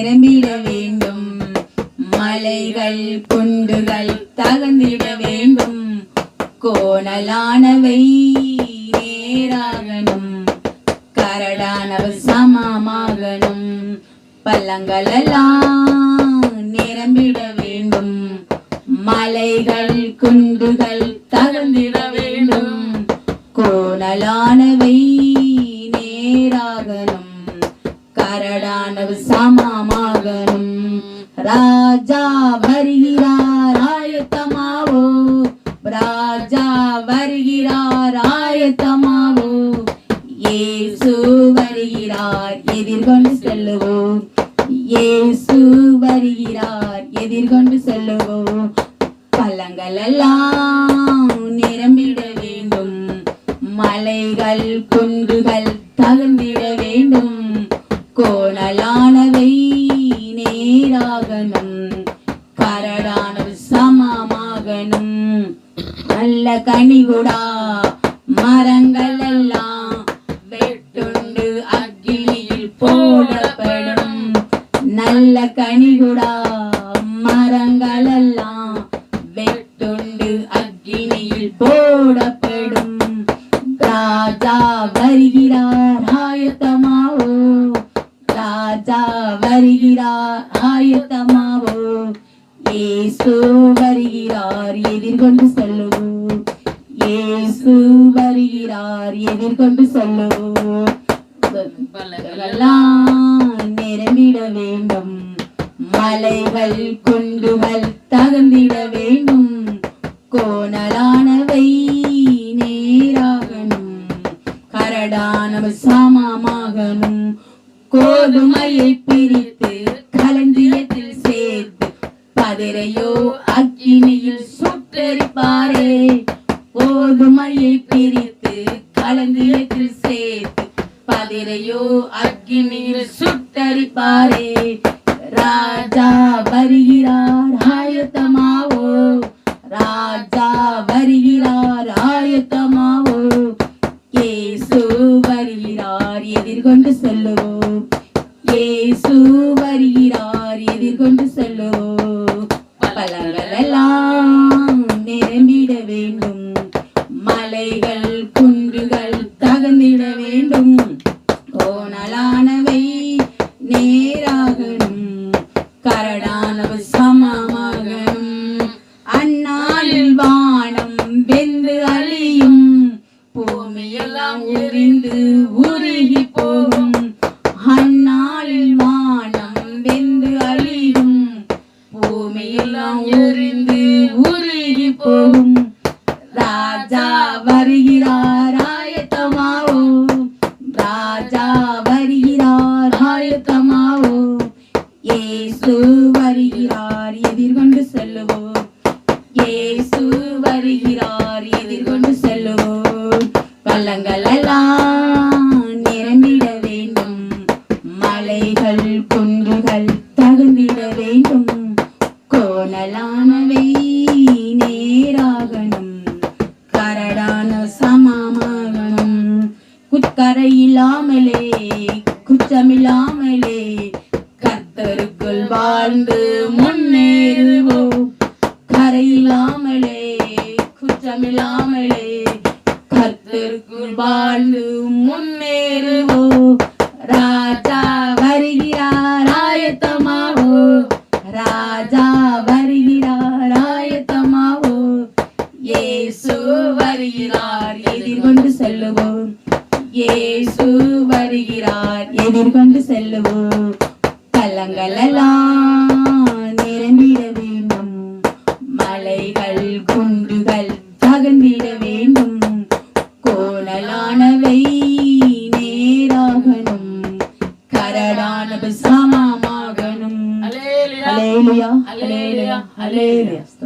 நிரம்பிட வேண்டும். மலைகள் குண்டுகள் தகந்திட வேண்டும். கோணலானவை நேராகணும். கரடானவ சமமாகணும். பள்ளங்களெல்லாம் நிரம்பிட வேண்டும். மலைகள் குண்டுகள் தகந்திட வேண்டும். கோணலானவை ராஜா வருகிறார் ஆயத்தமாவோ ராஜா வருகிறார் ஆயத்தமாவோ ஏசு வருகிறார் எதிர்கொண்டு செல்லுவோம். ஏசு வருகிறார் எதிர்கொண்டு செல்லுவோம். பழங்கள் எல்லாம் நிரம்பிட வேண்டும். மலைகள் குன்றுகள் தகுந்திட கனிகுடா மரங்கள் எல்லாம் வெட்டுண்டு அக்கினியில் போடப்படும். நல்ல கனிகுடா மரங்கள் எல்லாம் வெட்டுண்டு அக்கினியில் போடப்படும். ராஜா வருகிறார் ஆயத்தமாவோ? ராஜா வருகிறார் ஆயத்தமாவோ? இயேசு வருகிறார் எதிர்கொண்டு செல்லும் வருகிறார் எதிர்கொண்டு செல்லுவோம் நிரம்பிட வேண்டும். மலைகள் குண்டுகள் தகர்ந்திட வேண்டும். கோணலானவை நேராகணும். கரடானவ சமமாகணும். கோதுமையை பிரித்து களஞ்சியத்தில் சேர்த்து பதிரையோ அக்கினியில் சுட்டரிப்பாரே மழையை பிரித்து களஞ்சியத்தில் சேர்த்து பதிரையோ அக்கினியில் சுட்டரிப்பாரே. ராஜா வருகிறார் ஆயத்தமாவோ? ராஜா வருகிறார் ஆயத்தமாவோ? ஏசு வருகிறார் எதிர்கொண்டு செல்லுவோம். ஏசு வருகிறார் எதிர்கொண்டு செல்லுவோம். பலங்கள் வருகிறார் எதிர்கொண்டு செல்லுவோம் ஏசு வருகிறார் எதிர்கொண்டு செல்லுவோம் பள்ளங்கள் எல்லாம் நிரம்பிட வேண்டும். மலைகள் குன்றுகள் தகுந்திட வேண்டும். கோணலானவை நேராகணும். கரடான சமமாகணும். குற்கரையில்லாமலே குற்றமில்லாமலே கத்தரு வாழ்ந்து முன்னேறுவோம் கரையில்லாமலே குற்றமில்லாமலே கத்திற்குள் வாழ்ந்து முன்னேறுவோம் ராஜா வருகிறார் ஆயத்தமாவோ. ராஜா வருகிறார் ஆயத்தமாவோ. ஏசு வருகிறார் எதிர்கொண்டு செல்லுவோம். ஏசு வருகிறார் எதிர்கொண்டு செல்லுவோம். கலங்கள் எல்லாம் நிரம்பிட வேண்டும். மலைகள் குன்றுகள் தகர்ந்திட வேண்டும். கோணலானவை நேராகணும். கரடானவை சமமாகணும். Alleluia alleluia alleluia